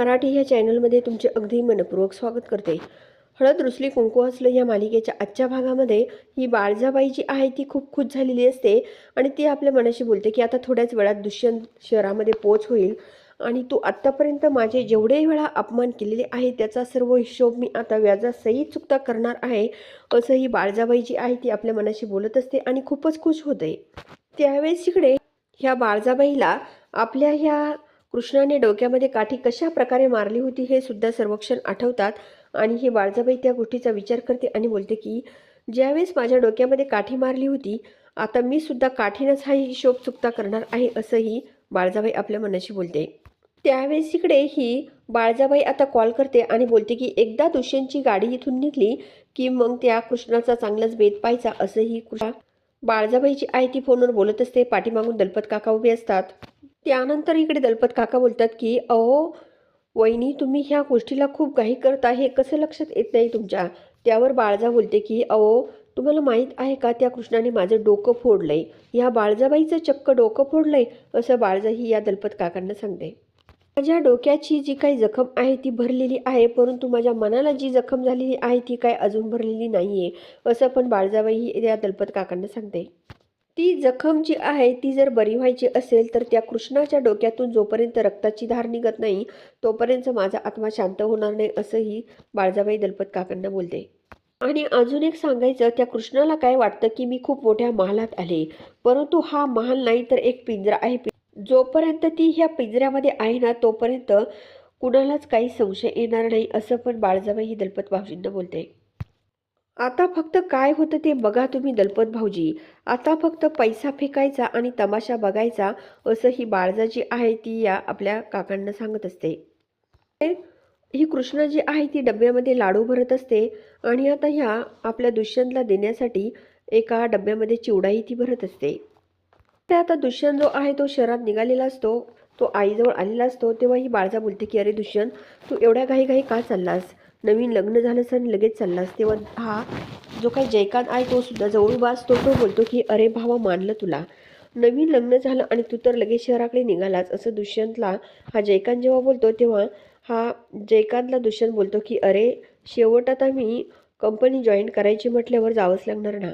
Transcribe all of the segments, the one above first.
मराठी ह्या चॅनलमध्ये तुमचे अगदी मनपूर्वक स्वागत करते. हळद रुसली कुंकू असलं या मालिकेच्या आजच्या भागामध्ये ही बाळजाबाई जी आहे ती खूप खुश झालेली असते आणि ती आपल्या मनाशी बोलते की आता थोड्याच वेळात दुष्यंत शहरामध्ये पोच होईल आणि तू आत्तापर्यंत माझे जेवढे वेळा अपमान केलेले आहे त्याचा सर्व हिशोब मी आता व्याजासहित चुकता करणार आहे असं ही बाळजाबाई जी आहे ती आपल्या मनाशी बोलत असते आणि खूपच खुश होते. त्यावेळेस इकडे ह्या बाळजाबाईला आपल्या ह्या कृष्णाने डोक्यामध्ये काठी कशा प्रकारे मारली होती हे सुद्धा सर्वक्षण आठवतात आणि ही बाळजाबाई त्या गोष्टीचा विचार करते आणि बोलते की ज्यावेळेस माझ्या डोक्यामध्ये काठी मारली होती आता मी सुद्धा काठीनंच हा हिशोब चुकता करणार आहे असंही बाळजाबाई आपल्या मनाशी बोलते. त्यावेळेस इकडे ही बाळजाबाई आता कॉल करते आणि बोलते की एकदा दुष्यंतची गाडी इथून निघली की मग त्या कृष्णाचा चांगलाच बेत पाहायचा असंही कृष्णा बाळजाबाईची आई ती फोनवर बोलत असते पाठीमागून दलपत काका उभे असतात. त्यानंतर इकडे दलपत काका बोलतात की अहो वहिनी तुम्ही ह्या गोष्टीला खूप घाई करता हे कसं लक्षात येत नाही तुमच्या? त्यावर बाळजा बोलते की अहो तुम्हाला माहीत आहे का त्या कृष्णाने माझं डोकं फोडलंय? ह्या बाळजाबाईचं चक्क डोकं फोडलंय? असं बाळजा ही या दलपत काकांना सांगते. माझ्या डोक्याची जी काही जखम आहे ती भरलेली आहे परंतु माझ्या मनाला जी जखम झालेली आहे ती काय अजून भरलेली नाही आहे असं पण बाळजाबाई ही या दलपत काकांना सांगते. ती जखम जी आहे ती जर बरी व्हायची असेल तर त्या कृष्णाच्या डोक्यातून जोपर्यंत रक्ताची धार निघत नाही तोपर्यंत माझा आत्मा शांत होणार नाही असंही बाळजाबाई दलपत काकांना बोलते. आणि अजून एक सांगायचं त्या कृष्णाला काय वाटतं की मी खूप मोठ्या महालात आले. परंतु हा महाल नाही तर एक पिंजरा आहे. जोपर्यंत ती ह्या पिंजऱ्यामध्ये आहे ना तोपर्यंत कुणालाच काही संशय येणार नाही असं पण बाळजाबाई ही दलपत भाऊजींना बोलते. आता फक्त काय होतं ते बघा तुम्ही दलपत भाऊजी. आता फक्त पैसा फेकायचा आणि तमाशा बघायचा असं ही बाळजा जी आहे ती या आपल्या काकांना सांगत असते. ही कृष्णा जी आहे ती डब्यामध्ये लाडू भरत असते आणि आता ह्या आपल्या दुष्यंतला देण्यासाठी एका डब्यामध्ये चिवडाही ती भरत असते. ते आता दुष्यंत जो आहे तो शहरात निघालेला असतो तो आईजवळ आलेला असतो तेव्हा ही बाळजा बोलते की अरे दुष्यंत तू एवढ्या घाई घाई का चाललास? नवीन लग्न झालंस आणि लगेच चाललास तेव्हा हा जो काही जयकांत आहे तो सुद्धा जवळ उभा असतो तो बोलतो की अरे भावा मानलं तुला. नवीन लग्न झालं आणि तू तर लगेच शहराकडे निघालास. असं दुष्यंतला हा जयकांत जेव्हा बोलतो तेव्हा हा जयकांतला दुष्यंत बोलतो की अरे शेवट आता मी कंपनी जॉईन करायची म्हटल्यावर जावंच लागणार ना.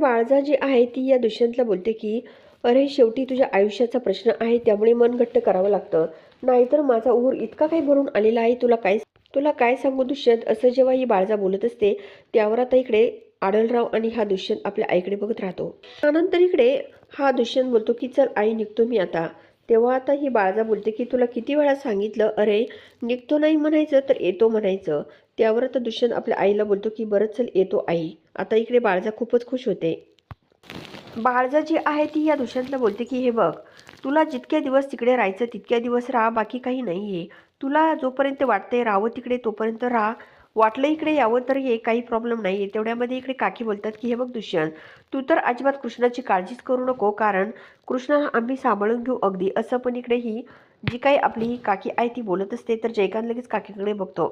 बाळजा जी आहे ती या दुष्यंतला बोलते की अरे शेवटी तुझ्या आयुष्याचा प्रश्न आहे त्यामुळे मन घट्ट करावं लागतं. नाहीतर माझा ऊर इतका काही भरून आलेला आहे तुला काहीच तुला काय सांगू दुष्यंत? असं जेव्हा ही बाळजा बोलत असते त्यावर आता इकडे आडलराव आणि हा दुष्यंत आपल्या आईकडे बघत राहतो. त्यानंतर इकडे हा दुष्यंत बोलतो की चल आई निघतो मी आता. तेव्हा आता ही बाळजा बोलते की तुला किती वेळा सांगितलं? अरे निघतो नाही म्हणायचं तर येतो म्हणायचं. त्यावर आता दुष्यंत आपल्या आईला बोलतो की बरं चल येतो आई. आता इकडे बाळजा खूपच खुश होते. बाळजा जी आहे ती या दुष्यंतला बोलते की हे बघ तुला जितक्या दिवस तिकडे राहायचं तितक्या दिवस राहा बाकी काही नाही आहे तुला जोपर्यंत वाटते राहावं तिकडे तोपर्यंत राहा. वाटलं इकडे यावं तर ये काही प्रॉब्लेम नाही आहे तेवढ्यामध्ये इकडे काकी बोलतात की हे बघ दुष्यंत तू तर अजिबात कृष्णाची काळजीच करू नको कारण कृष्णाला आम्ही सांभाळून घेऊ अगदी. असं पण इकडे ही जी काही आपली ही काकी आहे ती बोलत असते तर जयकांत लगेच काकीकडे बघतो.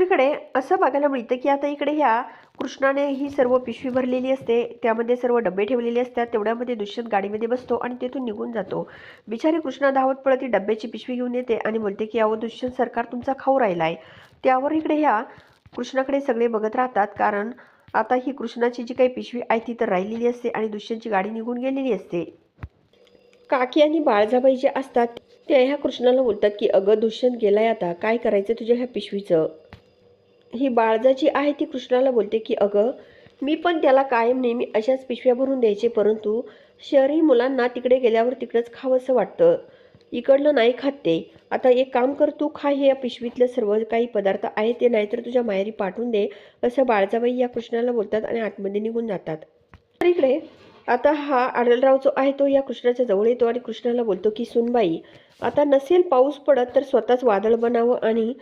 दुसरीकडे असं बघायला मिळतं की आता इकडे ह्या कृष्णाने ही सर्व पिशवी भरलेली असते त्यामध्ये सर्व डबे ठेवलेले असतात तेवढ्यामध्ये दुष्यंत गाडीमध्ये बसतो आणि तेथून निघून जातो. बिचारी कृष्णा धावत पळत ती डब्याची पिशवी घेऊन येते आणि बोलते की अहो दुष्यंत सरकार तुमचा खाऊ राहिला आहे त्यावर इकडे ह्या कृष्णाकडे सगळे बघत राहतात कारण आता ही कृष्णाची जी काही पिशवी आहे ती तर राहिलेली असते आणि दुष्यंतची गाडी निघून गेलेली असते. काकी आणि बाळजाबाई जे असतात त्या ह्या कृष्णाला बोलतात की अगं दुष्यंत गेलाय आता. काय करायचं तुझ्या ह्या पिशवीचं? ही बाळजा जी आहे ती कृष्णाला बोलते की अगं मी पण त्याला कायम नेहमी अशाच पिशव्या भरून द्यायचे परंतु शहरी मुलांना तिकडे गेल्यावर तिकडंच खावंसं वाटतं. इकडलं नाही खात ते. आता एक काम कर तू खा हे या पिशवीतले सर्व काही पदार्थ आहे ते नाहीतर तुझ्या माहेरी पाठवून दे असं बाळजाबाई या कृष्णाला बोलतात आणि आतमध्ये निघून जातात. तर इकडे आता हा आडलराव जो आहे तो या कृष्णाच्या जवळ येतो आणि कृष्णाला बोलतो की सुनबाई आता नसेल पाऊस पडत तर स्वतःच वादळ बनावं आणि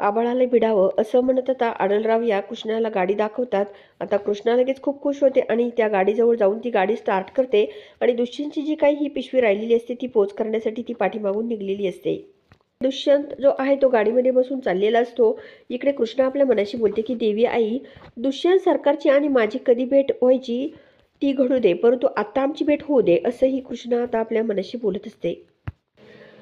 आबाळाला भिडावं असं म्हणत आता आडलराव या कृष्णाला गाडी दाखवतात. आता कृष्णा लगेच खूप खुश होते आणि त्या गाडीजवळ जाऊन ती गाडी स्टार्ट करते आणि दुष्यंतची जी काही ही पिशवी राहिलेली असते ती पोच करण्यासाठी ती पाठीमागून निघलेली असते. दुष्यंत जो आहे तो गाडीमध्ये बसून चाललेला असतो. इकडे कृष्णा आपल्या मनाशी बोलते की देवी आई दुष्यंत सरकारची आणि माझी कधी भेट व्हायची? ती घडू दे परंतु आत्ता आमची भेट होऊ दे असंही कृष्णा आता आपल्या मनाशी बोलत असते.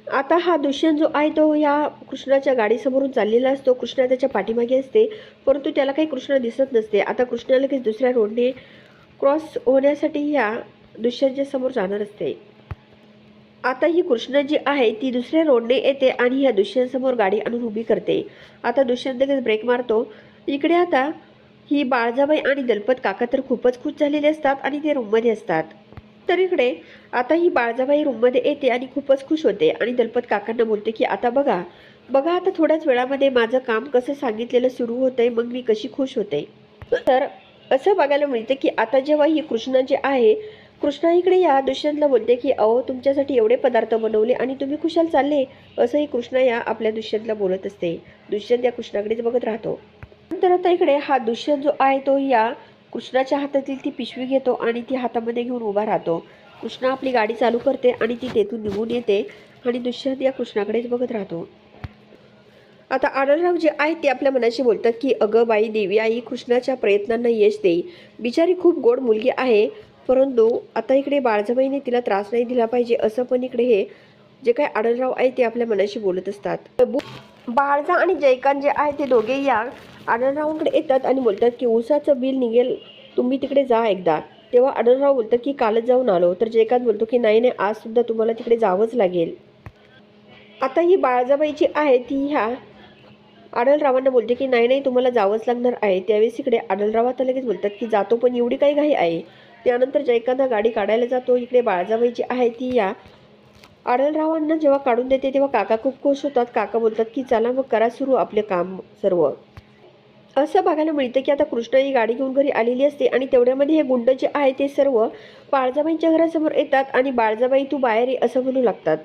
आता हा दुष्यंत जो आहे तो या कृष्णाच्या गाडीसमोरून चाललेला असतो. कृष्णा त्याच्या पाठीमागे असते परंतु त्याला काही कृष्ण दिसत नसते. आता कृष्णा लगेच दुसऱ्या रोडने क्रॉस होण्यासाठी या दुष्यंतच्या समोर जाणार असते. आता ही कृष्ण जी आहे ती दुसऱ्या रोडने येते आणि या दुष्यंतसमोर गाडी आणून उभी करते. आता दुष्यंत लगेच ब्रेक मारतो. इकडे आता ही बाळजाबाई आणि दलपत काका तर खूपच खुश झालेले असतात आणि ते रूममध्ये असतात. तर इकडे आता ही बाळजाबाई रूममध्ये येते आणि खूपच खुश होते आणि दलपत काकांना बोलते की आता बघा बघा आता थोड्याच वेळामध्ये माझं काम कसं सांगितलेलं सुरू होतंय मग मी कशी खुश होते? तर असं बघायला मिळतं की आता जेव्हा ही कृष्णा जे आहे कृष्णा इकडे या दुष्यंतला बोलते की अहो तुमच्यासाठी एवढे पदार्थ बनवले आणि तुम्ही खुशाल चालले असंही कृष्णा या आपल्या दुष्यंतला बोलत असते. दुष्यंत या कृष्णाकडेच बघत राहतो. नंतर आता इकडे हा दुष्यंत जो आहे तो या कृष्णाच्या हातातील ती पिशवी घेतो आणि ती हातामध्ये घेऊन उभा राहतो. कृष्णा आपली गाडी चालू करते आणि ती तेथून निघून येते आणि दुष्यंत या कृष्णाकडेच बघत राहतो. आता आनंदराव जे आहेत ते आपल्या मनाशी बोलतात की अगं बाई देवी आई कृष्णाच्या प्रयत्नांना यश देई. बिचारी खूप गोड मुलगी आहे परंतु आता इकडे बाळजबाईने तिला त्रास नाही दिला पाहिजे असं पण इकडे हे जे काय आनंदराव आहे ते आपल्या मनाशी बोलत असतात. बु- बाळजा आणि जयकांत जे आहे ते दोघे या आनंदरावांकडे येतात आणि बोलतात की ऊसाचं बिल निघेल तुम्ही तिकडे जा एकदा. तेव्हा आनंदराव बोलतात की कालच जाऊन आलो. तर जयकांत बोलतो की नाही नाही आज सुद्धा तुम्हाला तिकडे जावंच लागेल. आता ही बाळजाबाई जी आहे ती ह्या आडलरावांना बोलते की नाही नाही तुम्हाला जावंच लागणार आहे. त्यावेळेस इकडे आडलराव आता लगेच बोलतात की जातो पण एवढी काही घाई आहे. त्यानंतर जयकांत गाडी काढायला जातो. इकडे बाळजाबाई जी आहे ती या आडलरावांना जेव्हा काढून देते तेव्हा काका खूप खुश होतात. काका बोलतात की चला मग करा सुरू आपले काम सर्व. असं बघायला मिळतं की आता कृष्ण ही गाडी घेऊन घरी आलेली असते आणि तेवढ्यामध्ये हे गुंड जे आहे ते सर्व बाळजाबाईंच्या घरासमोर येतात आणि बाळजाबाई तू बाहेर ये असं म्हणू लागतात.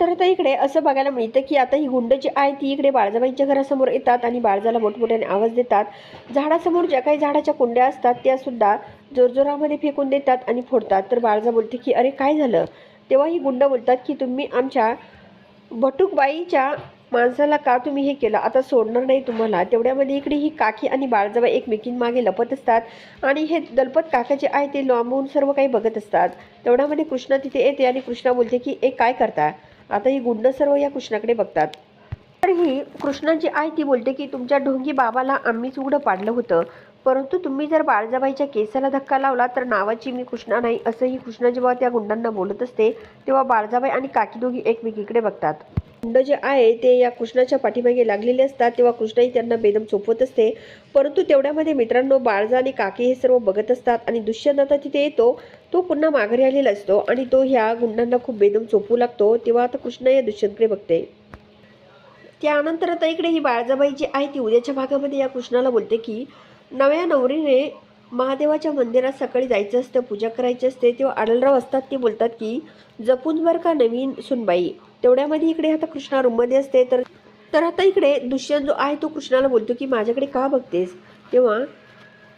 तर आता इकडे असं बघायला मिळतं की आता ही गुंड जी आहे ती इकडे बाळजाबाईंच्या घरासमोर येतात आणि बाळजाला मोठमोठ्याने आवाज देतात. झाडासमोर ज्या काही झाडाच्या कुंड्या असतात त्या सुद्धा जोरजोरामध्ये फेकून देतात आणि फोडतात. तर बाळजा बोलते की अरे काय झालं? तेव्हा ही गुंड बोलतात की तुम्ही आमच्या भटूकबाईच्या माणसाला का तुम्ही हे केलं? आता सोडणार नाही तुम्हाला. तेवढ्यामध्ये इकडे ही काकी आणि बाळजाबाई एकमेकींमागे लपत असतात. आणि हे दलपत काका जे आहे ते लांबून सर्व काही बघत असतात. तेवढ्यामध्ये कृष्णा तिथे येते आणि कृष्णा बोलते की ए काय करता? आता ही गुंड सर्व या कृष्णाकडे बघतात. तर ही कृष्णा जी आहे ती बोलते की तुमच्या ढोंगी बाबाला आम्हीच उघडं पाडलं होतं. परंतु तुम्ही जर बाळजाबाईच्या केसाला धक्का लावला तर नावाची मी कृष्णा नाही असंही कृष्णा जेव्हा त्या गुंडांना बोलत असते तेव्हा बाळजाबाई आणि काकी दोघी एकमेकीकडे बघतात. गुंड जे आहे ते या कृष्णाच्या पाठीमागे लागलेले असतात. तेव्हा कृष्णाही त्यांना बेदम चोपवत असते. परंतु तेवढ्यामध्ये मित्रांनो बाळजा आणि काकी हे सर्व बघत असतात आणि दुष्यंत आता तिथे येतो तो पुन्हा माघारी आलेला असतो आणि तो ह्या गुंडांना खूप बेदम चोपू लागतो. तेव्हा आता कृष्णा या दुष्यंतकडे बघते. त्यानंतर आता इकडे ही बाळजाबाई जी आहे ती उद्याच्या भागामध्ये या कृष्णाला बोलते की नव्या नवरीने महादेवाच्या मंदिरात सकाळी जायचं असतं पूजा करायची असते. तेव्हा आडलराव असतात ते बोलतात की जपून बर का नवीन सुनबाई तेवढ्यामध्ये इकडे आता कृष्णा रूममध्ये असते. तर तर आता इकडे दुष्यंत जो आहे तो कृष्णाला बोलतो की माझ्याकडे का बघतेस? तेव्हा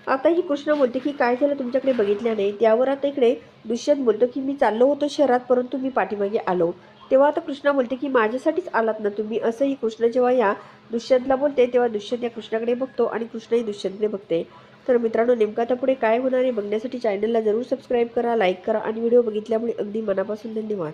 आता ही कृष्णा बोलते की काय झालं तुमच्याकडे बघितल्या नाही त्यावर आता इकडे दुष्यंत बोलतो की मी चाललो होतो शहरात परंतु मी पाठीमागे आलो. तेव्हा आता कृष्णा बोलते की माझ्यासाठीच आलात ना तुम्ही? असंही कृष्ण जेव्हा या दुष्यंतला बोलते तेव्हा दुष्यंत या कृष्णाकडे बघतो आणि कृष्णही दुष्यंतकडे बघते. तर मित्रांनो नेमका आता पुढे काय होणार आहे बघण्यासाठी चॅनलला जरूर सबस्क्राईब करा लाईक करा आणि व्हिडिओ बघितल्यामुळे अगदी मनापासून धन्यवाद.